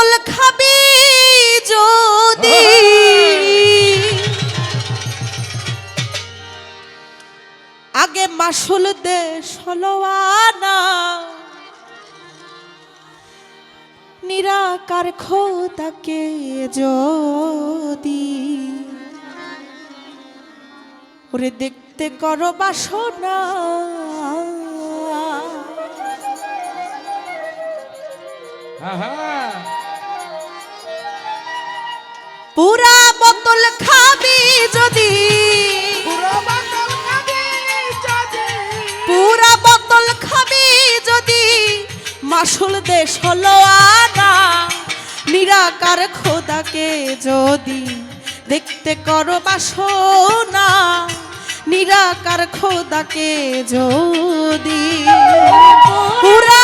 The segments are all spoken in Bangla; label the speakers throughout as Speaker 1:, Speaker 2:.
Speaker 1: বোতল খাবি যদি। আগে মাসুল দে ষোলো আনা নিরাকার খোদাকে যদি। ওরে দেখতে করো বাসনা। পুরা বোতল খাবি যদি। পুরা বোতল খাবি যদি। মাসুল দেশ হলো আনা নিরাকার খোদাকে যদি। দেখতে করো বাসনা নিরাকার খোদাকে যদি। পুরা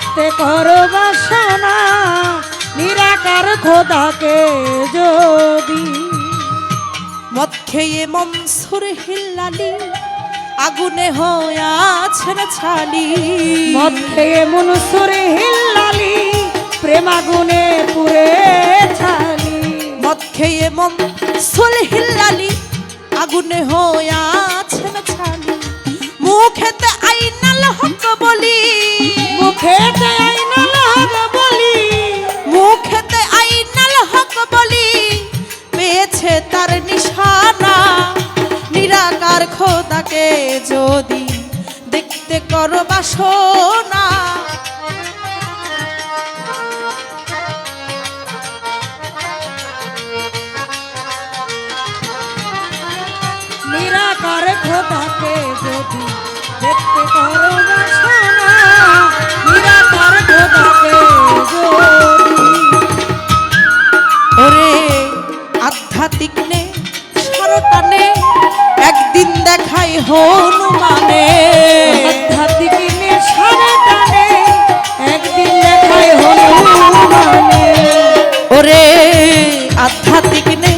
Speaker 2: দেখতে করো বাসনা নিরাকার খোদাকে যদি।
Speaker 1: মদ খেয়ে মনসুর হিল্লালি আগুনে হয়াছেন ছালি।
Speaker 2: মদ খেয়ে মনুসুরে হিল্লালি প্রেমাগুনে পুরে ছালি।
Speaker 1: মদ খেয়ে মনসুর হিল্লালি আগুনে হয়াছেন ছালি। মুখেতে আইনাল হক বলি
Speaker 2: মুখেতে আইনাল হক বলি।
Speaker 1: মুখেতে আইনাল হক বলি। পেয়েছে তার নিশানা। নিরাকার খোদাকে যদি দেখতে করো বাসনা হনুমানে,
Speaker 2: আধ্যাত্মিক নেশারে টানে, একদিন লেখায় হনুমানে।
Speaker 1: ওরে আধ্যাত্মিক নে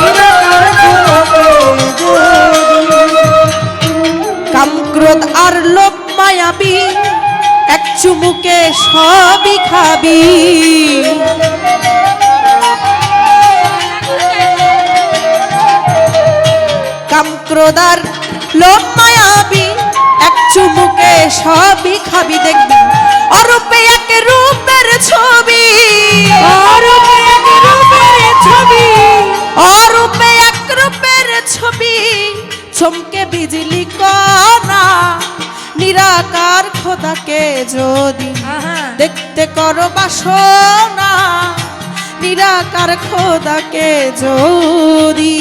Speaker 2: নিরাকার খোদাকে
Speaker 1: কামক্রোধ আর মায়াবী, এক চুমুকে সবই খাবি। আর লোভ মায়াবী এক চুমুকে সবই খাবি দেখবি। অরূপে এক রূপের ছবি।
Speaker 2: অরূপে এক রূপের ছবি।
Speaker 1: অরূপে এক রূপের ছবি। চমকে বিজলি কণা নিরাকার খোদাকে যদি। দেখতে করো বাসনা নিরাকার খোদাকে যদি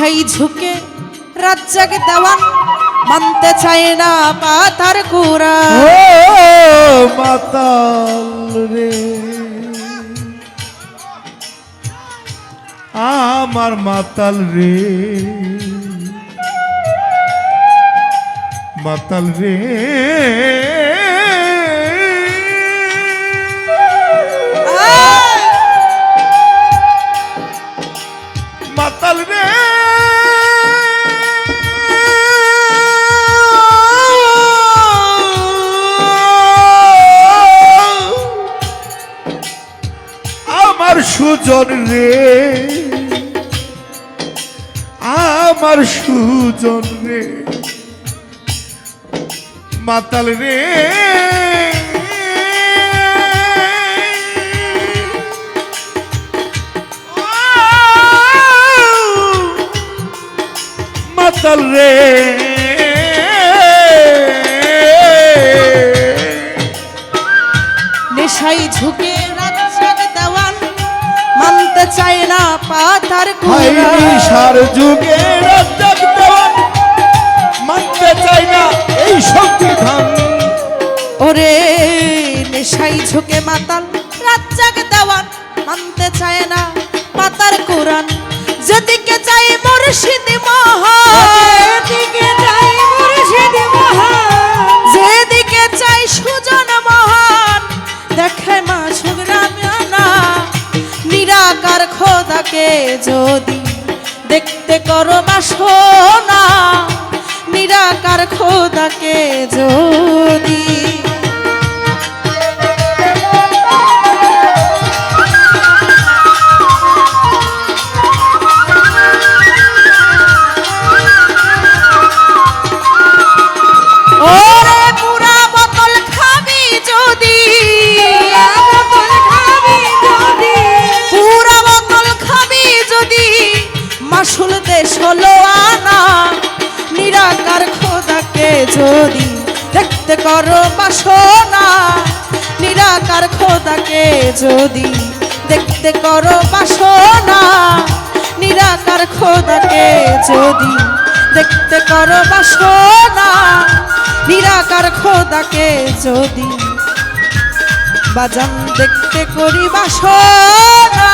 Speaker 1: নেশাই ঝুঁকে রাজ্জাকে দেওয়ান। মানতে চায় না পাতার কুরা
Speaker 3: ও মাতাল রে। আমার মাতাল রে। মাতাল রে। মাতাল রে। সুজন রে। আমার সুজন রে। মাতাল রে। মাতাল রে।
Speaker 1: নেশাই ঝুঁকে
Speaker 3: সার যুগে মানতে চাই না এই সংবিধান
Speaker 1: ওরে নেশাই ঝুঁকে মাতাল রাজ্জাক দেওয়ান মানতে চায় না পাতার কোরআন। যেদিকে চাই মুর্শিদ মহান।
Speaker 2: দিকে যাই মুর্শিদ মহান।
Speaker 1: যেদিকে চাই সুজন মহান। দেখে মা সুগ্রামিয়ানা নিরাকার খোদাকে যদি দেখতে করো বাসনা নিরাকার খোদাকে যদি করো বাসনা। নিরাকার খোদাকে যদি দেখতে করো বাসনা। নিরাকার খোদাকে যদি দেখতে করো বাসনা। নিরাকার খোদাকে যদি বাজান দেখতে করি বাসনা।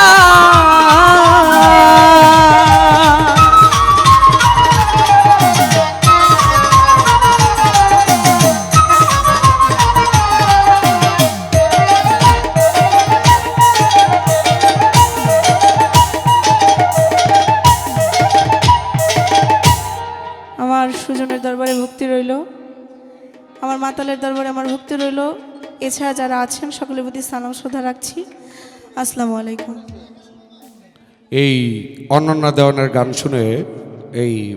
Speaker 1: আমার সুজনের দরবারে ভক্তি রইল। আমার মাতালের দরবারে আমার ভক্তি রইল। এছাড়া যারা আছেন, সকলের প্রতি সালাম, শ্রদ্ধা রাখছি। আসসালামু আলাইকুম।
Speaker 4: এই অনন্যা দেওয়ানের গান শুনে এই